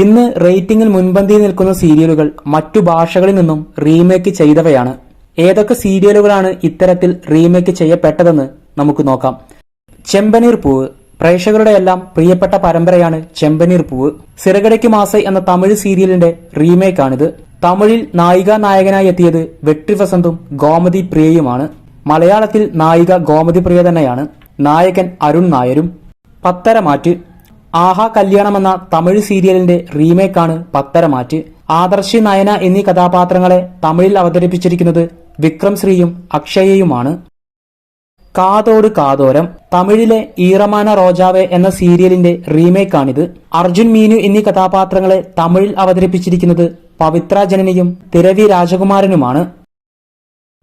ഇന്ന് റേറ്റിംഗിൽ മുൻപന്തിയിൽ നിൽക്കുന്ന സീരിയലുകൾ മറ്റു ഭാഷകളിൽ നിന്നും റീമേക്ക് ചെയ്തവയാണ്. ഏതൊക്കെ സീരിയലുകളാണ് ഇത്തരത്തിൽ റീമേക്ക് ചെയ്യപ്പെട്ടതെന്ന് നമുക്ക് നോക്കാം. ചെമ്പനീർ പൂവ്. പ്രേക്ഷകരുടെ എല്ലാം പ്രിയപ്പെട്ട പരമ്പരയാണ് ചെമ്പനീർ പൂവ്. സിറകടയ്ക്ക് മാസൈ എന്ന തമിഴ് സീരിയലിന്റെ റീമേക്കാണിത്. തമിഴിൽ നായിക നായകനായി എത്തിയത് വെട്രി വസന്തും ഗോമതി പ്രിയയുമാണ്. മലയാളത്തിൽ നായിക ഗോമതി പ്രിയ തന്നെയാണ്. നായകൻ അരുൺ നായരും. പത്തരമാറ്റ്. ആഹാ കല്യാണം എന്ന തമിഴ് സീരിയലിന്റെ റീമേക്കാണ് പത്തരമാറ്റ് ആദർശ് നയന എന്നീ കഥാപാത്രങ്ങളെ തമിഴിൽ അവതരിപ്പിച്ചിരിക്കുന്നത് വിക്രം ശ്രീയും അക്ഷയയുമാണ്. കാതോട് കാതോരം തമിഴിലെ ഈറമാന റോജാവെ എന്ന സീരിയലിന്റെ റീമേക്കാണിത്. അർജുൻ മീനു എന്നീ കഥാപാത്രങ്ങളെ തമിഴിൽ അവതരിപ്പിച്ചിരിക്കുന്നത് പവിത്ര ജനനിയും തിരവി രാജകുമാരനുമാണ്.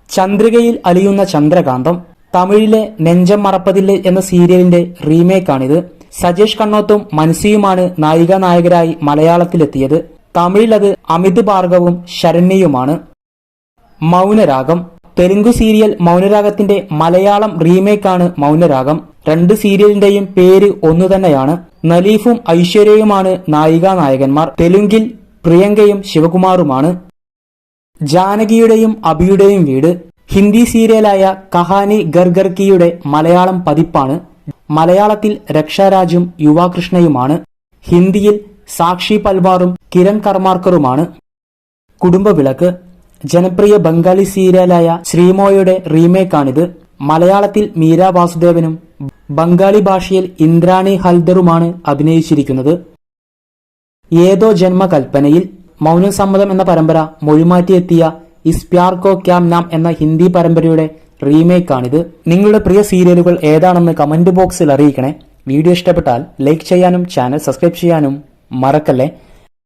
ചന്ദ്രികയിൽ അലിയുന്ന ചന്ദ്രകാന്തം തമിഴിലെ നെഞ്ചം മറപ്പതില്ല എന്ന സീരിയലിന്റെ റീമേക്കാണിത്. സജേഷ് കണ്ണോത്തും മനസിയുമാണ് നായിക നായകരായി മലയാളത്തിലെത്തിയത്. തമിഴിലത് അമിത് ഭാർഗവും ശരണ്യയുമാണ്. മൗനരാഗം. തെലുങ്ക് സീരിയൽ മൗനരാഗത്തിന്റെ മലയാളം റീമേക്കാണ് മൗനരാഗം. രണ്ട് സീരിയലിന്റെയും പേര് ഒന്നു തന്നെയാണ്. നലീഫും ഐശ്വര്യയുമാണ് നായികാ നായകന്മാർ. തെലുങ്കിൽ പ്രിയങ്കയും ശിവകുമാറുമാണ്. ജാനകിയുടെയും അബിയുടെയും വീട്. ഹിന്ദി സീരിയലായ കഹാനി ഗർഗർക്കിയുടെ മലയാളം പതിപ്പാണ്. മലയാളത്തിൽ രക്ഷാരാജും യുവാകൃഷ്ണയുമാണ്. ഹിന്ദിയിൽ സാക്ഷി പൽവാറും കിരൺ കർമാർക്കറുമാണ്. കുടുംബവിളക്ക് ജനപ്രിയ ബംഗാളി സീരിയലായ ശ്രീമോയുടെ റീമേക്കാണിത്. മലയാളത്തിൽ മീര വാസുദേവനും ബംഗാളി ഭാഷയിൽ ഇന്ദ്രാണി ഹൽദറുമാണ് അഭിനയിച്ചിരിക്കുന്നത്. ഏതോ ജന്മകൽപ്പനയിൽ മൗനസമ്മതം എന്ന പരമ്പര മൊഴിമാറ്റിയെത്തിയ ഇസ്പ്യാർക്കോ ക്യാം നാം എന്ന ഹിന്ദി പരമ്പരയുടെ റീമേക്കാണിത്. നിങ്ങളുടെ പ്രിയ സീരിയലുകൾ ഏതാണെന്ന് കമന്റ് ബോക്സിൽ അറിയിക്കണേ. വീഡിയോ ഇഷ്ടപ്പെട്ടാൽ ലൈക്ക് ചെയ്യാനും ചാനൽ സബ്സ്ക്രൈബ് ചെയ്യാനും മറക്കല്ലേ?